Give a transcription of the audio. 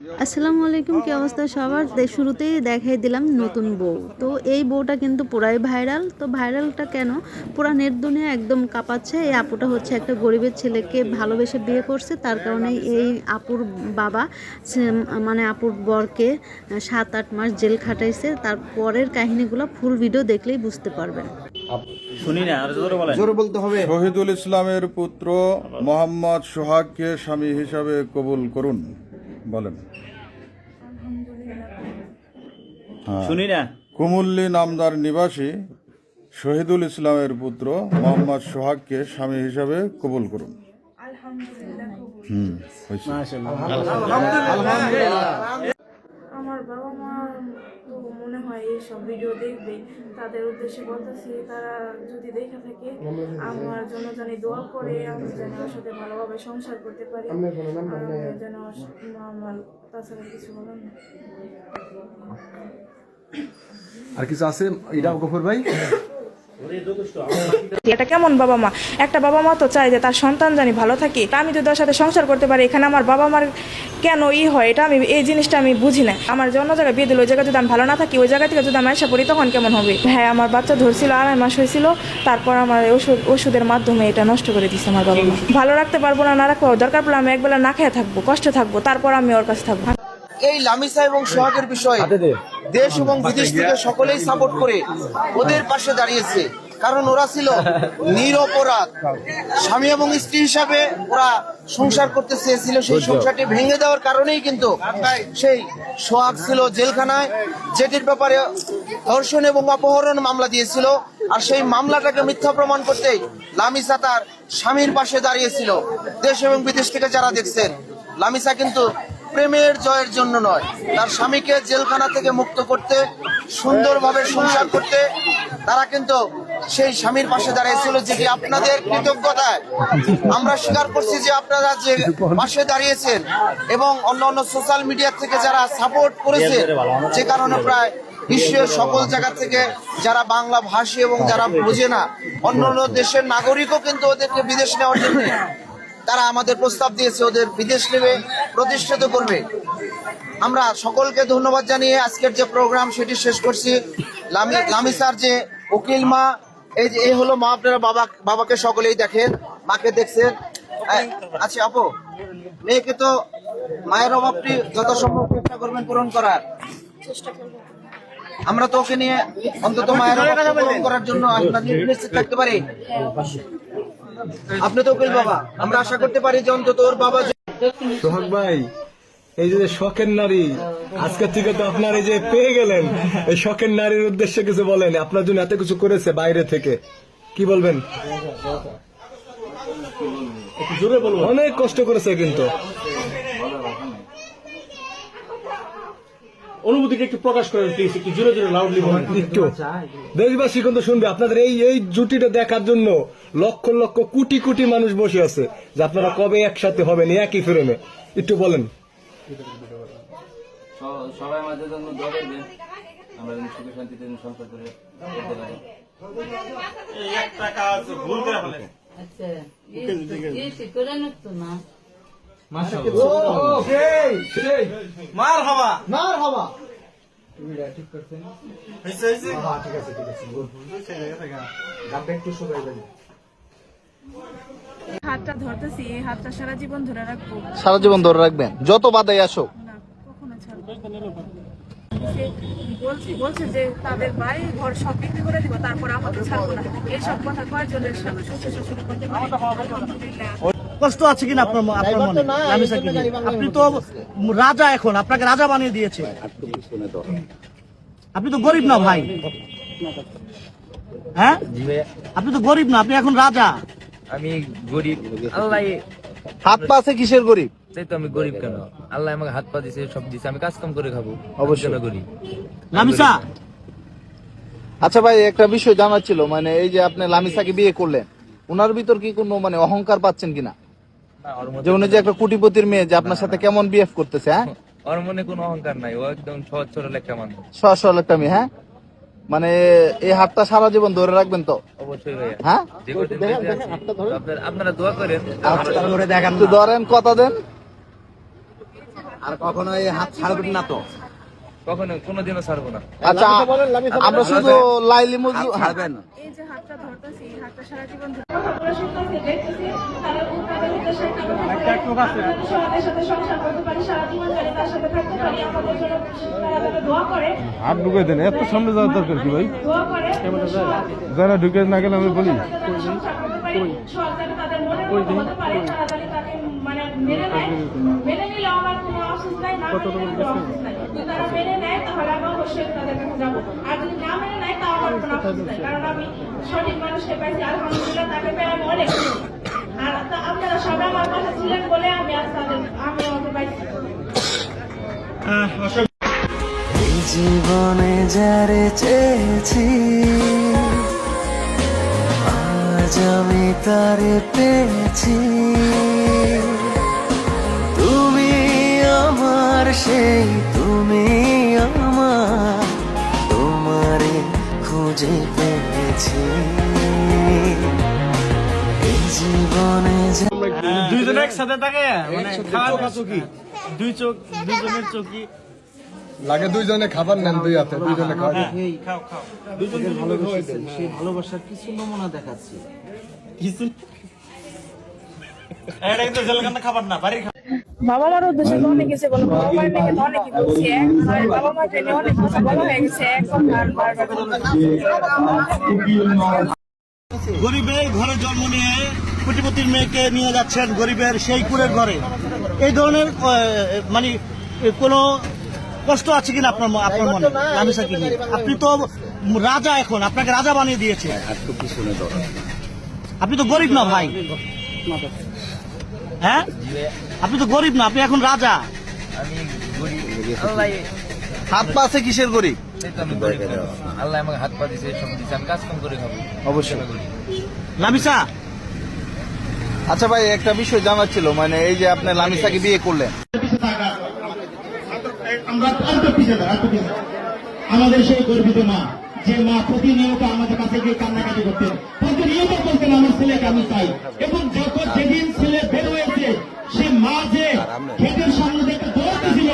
আসসালামু আলাইকুম কি অবস্থা সবার? শুরুতেই দেখাই দিলাম নতুন বউ। তো এই বউটা কিন্তু পুরাই ভাইরাল। তো ভাইরালটা কেন? পুরা নেট দুনিয়া একদম কাঁপাচ্ছে। এই আপুটা হচ্ছে একটা গরিবের ছেলেকে ভালোবেসে বিয়ে করছে। তার কারণে এই আপুর বাবা মানে আপুর বরকে সাত আট মাস জেল খাটাইছে। তার পরের কাহিনীগুলো ফুল ভিডিও দেখলেই বুঝতে পারবেন। শুনি না আর জোরে বলেন। জোরে বলতে হবে। শহীদুল ইসলামের পুত্র মোহাম্মদ সোহাগকে স্বামী হিসাবে কবুল করুন। বলেন। শুনি না কুমুল্লি নামদার নিবাসী শহীদুল ইসলামের পুত্র মোহাম্মদ সোহাগকে স্বামী হিসাবে কবুল করুন। হুম হয়েছে। আমার বাবা মা তো মনে হয় এইসব ভিডিও দেখবে তাদের উদ্দেশ্যে বলতেছি তারা যদি দেখে থাকে আমার জন্য জানি দোয়া করে আমি যেন ওর সাথে ভালোভাবে সংসার করতে পারি। আর। যেন আমার তাছাড়া কিছু বলার না আর কিছু আছে? এটা গফর ভাই? এটা কেমন বাবা মা? একটা বাবা মা তো চায় যে তার সন্তান জানি ভালো থাকে। আমি যদি ওর সাথে সংসার করতে পারি, এখানে আমার বাবা মার কেন ই হয়? এটা আমি, এই জিনিসটা আমি বুঝি না। আমার যে অন্য জায়গায় বিয়ে দিল, ওই জায়গায় যদি আমি ভালো না থাকি, ওই জায়গা থেকে যদি আমি আসা পড়ি, তখন কেমন হবে? হ্যাঁ আমার বাচ্চা ধরছিল, আড়াই মাস হয়েছিল। তারপর আমার ওষুধ, ওষুধের মাধ্যমে এটা নষ্ট করে দিচ্ছে আমার বাবা মা। ভালো রাখতে পারব না না রাখব, দরকার পড়লে আমি একবেলা না খেয়ে থাকব, কষ্টে থাকব, তারপর আমি ওর কাছে থাকব। এই লামিসা এবং সোহাগের বিষয়ে দেশ এবং বিদেশ থেকে সকলেই সাপোর্ট করে ওদের পাশে দাঁড়িয়েছে। কারণ ওরা ছিল নিরপরাধ। স্বামী এবং স্ত্রী হিসাবে ওরা সংসার করতে চেয়েছিল সেই সংসারটি ভেঙে দেওয়ার কারণেই কিন্তু সেই সোহাগ ছিল জেলখানায় যেটির ব্যাপারে ধর্ষণ এবং অপহরণ মামলা দিয়েছিল। আর সেই মামলাটাকে মিথ্যা প্রমাণ করতেই লামিসা তার স্বামীর পাশে দাঁড়িয়েছিল। দেশ এবং বিদেশ থেকে যারা দেখছেন লামিসা কিন্তু প্রেমের জয়ের জন্য নয়। তার স্বামীকে জেলখানা থেকে মুক্ত করতে, সুন্দরভাবে সংসার করতে, তারা কিন্তু সেই স্বামীর পাশে দাঁড়িয়েছিল যেটি আপনাদের কৃতজ্ঞতায়। আমরা স্বীকার করছি যে আপনারা যে পাশে দাঁড়িয়েছেন এবং অন্য অন্য সোশ্যাল মিডিয়া থেকে যারা সাপোর্ট করেছেন যে কারণে প্রায় বিশ্বের সকল জায়গা থেকে যারা বাংলা ভাষী এবং যারা বোঝে না, অন্য অন্য দেশের নাগরিকও কিন্তু ওদেরকে বিদেশ নেওয়ার জন্য তারা আমাদের প্রস্তাব দিয়েছে, ওদের বিদেশ নেবে। প্রতিষ্ঠিত করবে। আমরা সকলকে ধন্যবাদ জানিয়ে আজকের যে প্রোগ্রাম সেটি শেষ করছি। লামি লামিসার যে উকিল মা এই যে এই হলো মা আপনারা বাবা বাবাকে সকলেই দেখেন মাকে দেখছেন। আচ্ছা আপু মেয়েকে তো মায়ের অভাবটি যথাসম্ভব চেষ্টা করবেন পূরণ করার। আমরা তো ওকে নিয়ে অন্তত মায়ের অভাবটা পূরণ করার জন্য আপনার নিশ্চিত থাকতে পারি। আপনি তো উকিল বাবা। আমরা আশা করতে পারি যে অন্তত ওর বাবা সোহাগ ভাই এই যে শখের নারী আজকে থেকে তো আপনার এই যে পেয়ে গেলেন এই শখের নারীর উদ্দেশ্যে কিছু বলেন আপনার জন্য এত কিছু করেছে বাইরে থেকে কি বলবেন? অনেক কষ্ট করেছে কিন্তু। অনুভূতিটা একটু প্রকাশ করেন প্লিজ একটু জোরে জোরে লাউডলি বলেন একটু দেশবাসী কিন্তু শুনবে আপনাদের এই এই জুটিটা দেখার জন্য লক্ষ লক্ষ কোটি কোটি মানুষ বসে আছে যে আপনারা কবে একসাথে হবেন একই ফ্রেমে একটু বলেন সবাই আমাদের জন্য দোয়া করবেন আমরা যেন সুখে শান্তিতে যেন সংসার করে করতে পারি একটা কাজ ভুল করে ফেলে মার হাতটা ধরতেছি এই হাতটা সারা জীবন ধরে রাখব। সারা জীবন ধরে রাখবেন। যত বাধাই আসুক। না কখনো ছাড়বো না। বলছে বলছে যে তাদের বাড়ি ঘর সব বিক্রি করে দিব তারপর আমাকে ছাড়বো না। এইসব কথা কয়েকজনের সাথে শ্বশুর শ্বশুর করতে পারি? কষ্ট আছে কিনা আপনার আপনার মনে? লামিসাকে নিয়ে? আপনি তো রাজা এখন আপনাকে রাজা বানিয়ে দিয়েছে। আপনি তো গরিব না ভাই। হ্যাঁ? আপনি তো গরিব না আপনি এখন রাজা। আমি গরিব। আল্লাহ হাত পা আছে কিসের গরিব? তাই তো আমি গরিব কেন? আল্লাহ আমাকে হাত পা দিছে সব দিছে। আমি কাজ কাম করে খাব। অবশ্যই। গরিব। লামিসা। আচ্ছা ভাই একটা বিষয় জানার ছিল মানে এই যে আপনি লামিসাকে বিয়ে করলেন ওনার ভিতর কি কোনো মানে অহংকার পাচ্ছেন কিনা? যে উনি যে একটা কোটিপতির মেয়ে যে আপনার সাথে কেমন বিহেভ করতেছে হ্যাঁ? ওর মনে কোনো অহংকার নাই ও একদম সহজ সরল একটা মানুষ। সহজ সরল একটা মেয়ে হ্যাঁ? মানে এই হাতটা সারা জীবন ধরে রাখবেন তো? অবশ্যই ভাইয়া। হ্যাঁ? আপনারা দোয়া করেন ধরেন কথা দেন। আর কখনো এই হাত ছাড়বেন না তো? কখনো কোনোদিনও ছাড়বো না। আচ্ছা আমরা শুধু লাইলি মজু ছাড়বেন। না এই যে হাতটা ধরতেছি হাতটা সারা জীবন হাত ঢুকে দেন এত সামনে যাওয়ার দরকার কি ভাই? যারা ঢুকে না গেলে আমি বলি। পারি সরকার তাদের মনের মতো হতে পারে তারা যাতে তাকে মানে মেনে নেয়। মেনে নিলে আমার কোনো অসুস্থ নাই না মেনে নিলে অসুস্থ? নাই। যদি তারা মেনে নেয় তাহলে আমি অবশ্যই তাদের কাছে যাব। আর যদি না মেনে নেয় তাও আমার কোনো অসুস্থ নাই। কারণ আমি সঠিক মানুষকে পাইছি আলহামদুলিল্লাহ তাকে পেয়ে আমি অনেক। আর আপনারা সবাই আমার পাশে ছিলেন বলে আমি আজ তাদের আমি আমাকে পাইছি। জীবনে যারে চেয়েছি আজ আমি তারে পেয়েছি। তুমি আমার সেই তুমি আমার তোমারে খুঁজে পেয়েছি। জীবনে যা- দুইজন একসাথে থাকে মানে খাওয়া দুই চোখ দুজনের চকি লাগে দুইজনে খাবার নেন দুই হাতে দুইজনে খাওয়া খাও খাও। সেই ভালোবাসার কিছু নমুনা দেখাচ্ছি। কিছু এটা কিন্তু জেলখানা খাবার না বাড়ির খাবার। বাবা মার উদ্দেশ্যে তো অনেক কিছু বলো বাবা মেয়েকে তো অনেক কিছু বলছি আর বাবা মার জন্য অনেক কথা বলা হয়ে গেছে এখন আর বারবার গরিবের ঘরে জন্ম নিয়ে কোটিপতির মেয়েকে নিয়ে যাচ্ছেন গরিবের সেই কুড়ের ঘরে। এই ধরনের আহ, মানে কোনো কষ্ট আছে কিনা আপনার আপনার মনে? লামিসাকে নিয়ে। আপনি তো রাজা এখন আপনাকে রাজা বানিয়ে দিয়েছে। আপনি তো গরিব না ভাই। হ্যাঁ? আপনি তো গরিব না আপনি এখন রাজা। আমি গরিব। আল্লাহ হাত পা আছে কিসের গরিব। আল্লাহ আমাকে হাত পা দিছে সব দিছে। আমি কাজ কাম করে খাব। অবশ্যই। লামিসা? আচ্ছা ভাই একটা বিষয় জানার ছিল মানে এই যে আপনি লামিসাকে বিয়ে করলেন। আমরা পিছিয়ে পিছিয়ে আমাদের সেই গর্বিত মা যে মা প্রতিনিয়ত আমাদের কাছে গিয়ে কান্নাকাটি করতেন। প্রতিনিয়ত বলতেন আমার ছেলেকে আমি চাই। এবং যত যেদিন ছেলে বের হয়েছে সে মা যে খেতের সামনে একটা দৌড়তে দিছিল